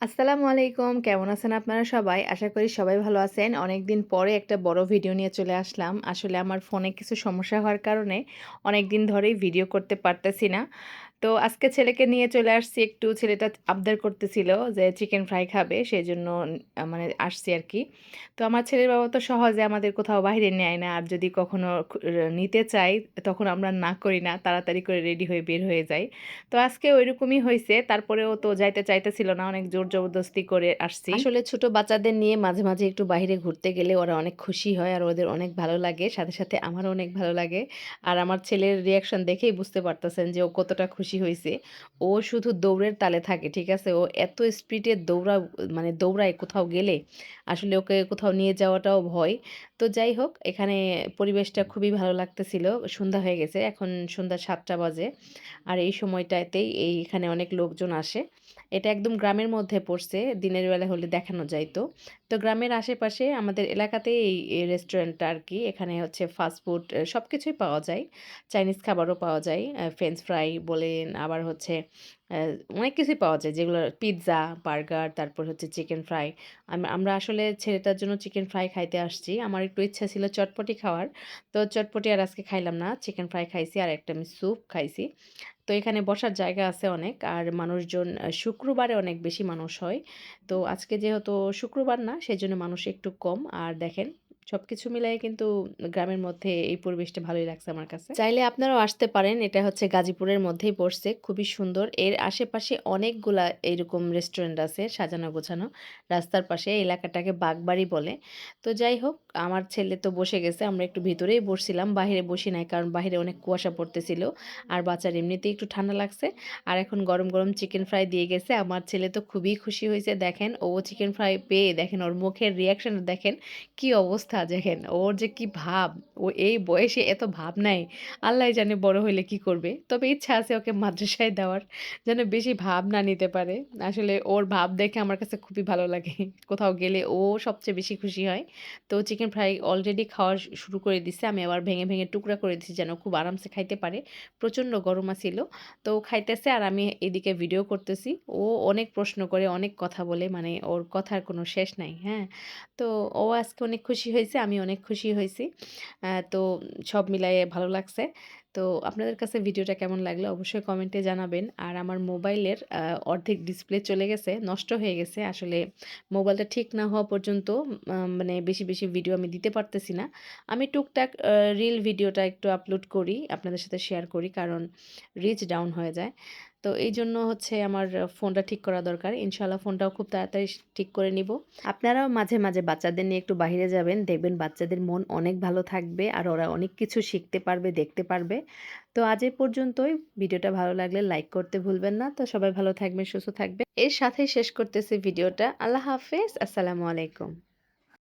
আসসালামু আলাইকুম। কেমন আছেন আপনারা সবাই? আশা করি সবাই ভালো আছেন। অনেক দিন পরে একটা বড় ভিডিও নিয়ে চলে আসলাম। আসলে আমার ফোনে কিছু সমস্যা হওয়ার কারণে অনেক দিন ধরেই ভিডিও করতে পারতেছি না। তো আজকে ছেলেকে নিয়ে চলে আসছি একটু, ছেলেটা আবদার করতেছিল যে চিকেন ফ্রাই খাবে সেই জন্য মানে আসছি আর কি। তো আমার ছেলের বাবা তো সহজে আমাদের কোথাও বাইরে নেয় না, আর যদি কখনো নিতে চাই তখন আমরা না করি না, তাড়াতাড়ি করে রেডি হয়ে বের হয়ে যাই। তো আজকে ওইরকমই হয়েছে তারপরেও তো যাইতে চাইতেছিল না, অনেক জোর জবরদস্তি করে আসছি। আসলে ছোট বাচ্চাদের নিয়ে মাঝে মাঝে একটু বাইরে ঘুরতে গেলে ওরা অনেক খুশি হয়, আর ওদের অনেক ভালো লাগে, সাথে সাথে আমারও অনেক ভালো লাগে। আর আমার ছেলের রিয়াকশন দেখেই বুঝতে পারতেছেন যে ও কতটা খুশি হয়েছে ও শুধু দৌড়ের তালে থাকে, ঠিক আছে? ও এত স্পিডে দৌড়া মানে দৌড়ায় কোথাও গেলে আসলে ওকে কোথাও নিয়ে যাওয়াটাও ভয়। তো যাই হোক, এখানে পরিবেশটা খুবই ভালো লাগতেছিল। সন্ধ্যা হয়ে গেছে, এখন সন্ধ্যা সাতটা বাজে। আর এই সময়টাতেই এই এখানে অনেক লোকজন আসে। এটা একদম গ্রামের মধ্যে পড়ছে, দিনের বেলা হলে দেখানো যায় তো। তো গ্রামের আশেপাশে আমাদের এলাকাতে এই রেস্টুরেন্টটা আর কি এখানে হচ্ছে ফাস্টফুড সব কিছুই পাওয়া যায়। চাইনিজ খাবারও পাওয়া যায় ফ্রেঞ্চ ফ্রাই বলেন আবার হচ্ছে অনেক কিছুই পাওয়া যায়। যেগুলো পিৎজা বার্গার তারপর হচ্ছে চিকেন ফ্রাই আমরা আসলে ছেলেটার জন্য চিকেন ফ্রাই খাইতে আসছি। আমার একটু ইচ্ছা ছিল চটপটি খাওয়ার। তো চটপটি আর আজকে খাইলাম না। চিকেন ফ্রাই খাইছি আর একটা আমি স্যুপ খাইছি। তো এখানে বসার জায়গা আছে অনেক। আর মানুষজন শুক্রবারে অনেক বেশি মানুষ হয়। তো আজকে যেহেতু শুক্রবার না সেই জন্য মানুষ একটু কম। আর দেখেন সবকিছু মিলাই কিন্তু গ্রামের মধ্যে এই পরিবেশটা ভালোই লাগছে আমার কাছে। চাইলে আপনারাও আসতে পারেন, এটা হচ্ছে গাজীপুরের মধ্যেই পড়ছে, খুবই সুন্দর। এর আশেপাশে অনেকগুলা এইরকম রেস্টুরেন্ট আছে, সাজানো গোছানো। রাস্তার পাশে এলাকাটাকে বাগবাড়ি বলে। তো যাই হোক, আমার ছেলে তো বসে গেছে, আমরা একটু ভিতরেই বসছিলাম, বাইরে বসি নাই কারণ বাইরে অনেক কুয়াশা পড়তেছিল। আর বাচ্চার এমনিতেই একটু ঠান্ডা লাগছে। আর এখন গরম গরম চিকেন ফ্রাই দিয়ে গেছে। আমার ছেলে তো খুবই খুশি হয়েছে, দেখেন, ও চিকেন ফ্রাই পেয়ে দেখেন, ওর মুখের রিয়াকশন দেখেন, কি অবস্থা। দেখেন, ওর যে কি ভাব, ও এই বয়সে এত ভাব নাই, আল্লাহ জানে বড় হইলে কি করবে। তবে ইচ্ছা আছে ওকে মাদ্রাসায় দেওয়ার, যেন বেশি ভাব না নিতে পারে। আসলে ওর ভাব দেখে আমার কাছে খুবই ভালো লাগে। কোথাও গেলে ও সবচেয়ে বেশি খুশি হয়। তো চিকেন ফ্রাই অলরেডি খাওয়া শুরু করে দিছে। আমি আবার ভেঙে ভেঙে টুকরা করে দিছি যেন খুব আরামসে খাইতে পারে। প্রচণ্ড গরম ছিল তো খাইতেছে আর আমি এদিকে ভিডিও করতেছি। ও অনেক প্রশ্ন করে, অনেক কথা বলে। মানে ওর কথার কোনো শেষ নাই হ্যাঁ? তো ও আজকে অনেক খুশি হয়েছে। আমি অনেক খুশি হয়েছি। তো সব মিলাইয়ে ভালো লাগছে। তো আপনাদের কাছে ভিডিওটা কেমন লাগল অবশ্যই কমেন্টে জানাবেন। আর আমার মোবাইলের অর্ধেক ডিসপ্লে চলে গেছে, নষ্ট হয়ে গেছে। আসলে মোবাইলটা ঠিক না হওয়া পর্যন্ত মানে বেশি বেশি ভিডিও আমি দিতে পারতেছি না। আমি টুকটাক রিল ভিডিওটা একটু আপলোড করি, আপনাদের সাথে শেয়ার করি, কারণ রিচ ডাউন হয়ে যায়। তো এই জন্য হচ্ছে আমার ফোনটা ঠিক করা দরকার। ইনশাল্লাহ ফোনটাও খুব তাড়াতাড়ি ঠিক করে নিব। আপনারাও মাঝে মাঝে বাচ্চাদের নিয়ে একটু বাইরে যাবেন। দেখবেন বাচ্চাদের মন অনেক ভালো থাকবে আর ওরা অনেক কিছু শিখতে পারবে, দেখতে পারবে। তো আজ এই পর্যন্তই। ভিডিওটা ভালো লাগলে লাইক করতে ভুলবেন না। তো সবাই ভালো থাকবেন, সুস্থ থাকবেন। এর সাথেই শেষ করতেছি ভিডিওটা। আল্লাহ হাফেজ। আসসালামু আলাইকুম।